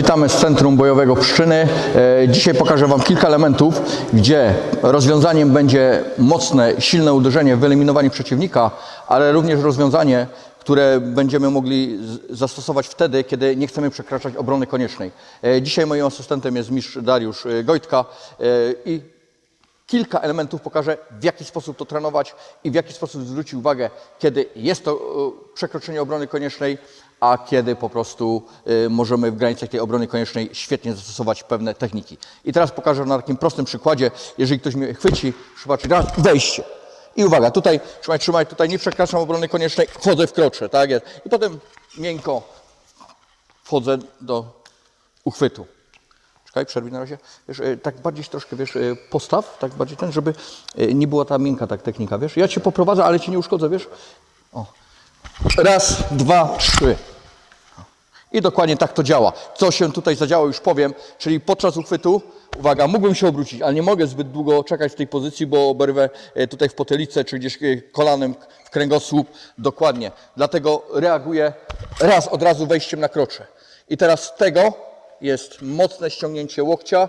Witamy z Centrum Bojowego Pszczyny. E, Dzisiaj pokażę Wam kilka elementów, gdzie rozwiązaniem będzie mocne, silne uderzenie wyeliminowanie przeciwnika, ale również rozwiązanie, które będziemy mogli zastosować wtedy, kiedy nie chcemy przekraczać obrony koniecznej. E, Dzisiaj moim asystentem jest mistrz Dariusz e, Gojtka i kilka elementów pokażę, w jaki sposób to trenować i w jaki sposób zwrócić uwagę, kiedy jest to e, przekroczenie obrony koniecznej, a kiedy po prostu e, możemy w granicach tej obrony koniecznej świetnie zastosować pewne techniki. I teraz pokażę na takim prostym przykładzie, jeżeli ktoś mnie chwyci, przypatrzy raz, wejście. I uwaga, tutaj trzymaj, trzymaj, tutaj nie przekraczam obrony koniecznej, wchodzę w krocze, tak jest. I potem miękko wchodzę do uchwytu. Czekaj, przerwij na razie. Wiesz, e, tak bardziej troszkę, wiesz, e, postaw, tak bardziej ten, żeby e, nie była ta miękka tak technika, wiesz. Ja cię poprowadzę, ale cię nie uszkodzę, wiesz. O. Raz, dwa, trzy. I dokładnie tak to działa. Co się tutaj zadziało, już powiem. Czyli podczas uchwytu, uwaga, mógłbym się obrócić, ale nie mogę zbyt długo czekać w tej pozycji, bo oberwę tutaj w potylicę, czy gdzieś kolanem w kręgosłup. Dokładnie. Dlatego reaguję raz od razu wejściem na krocze. I teraz z tego jest mocne ściągnięcie łokcia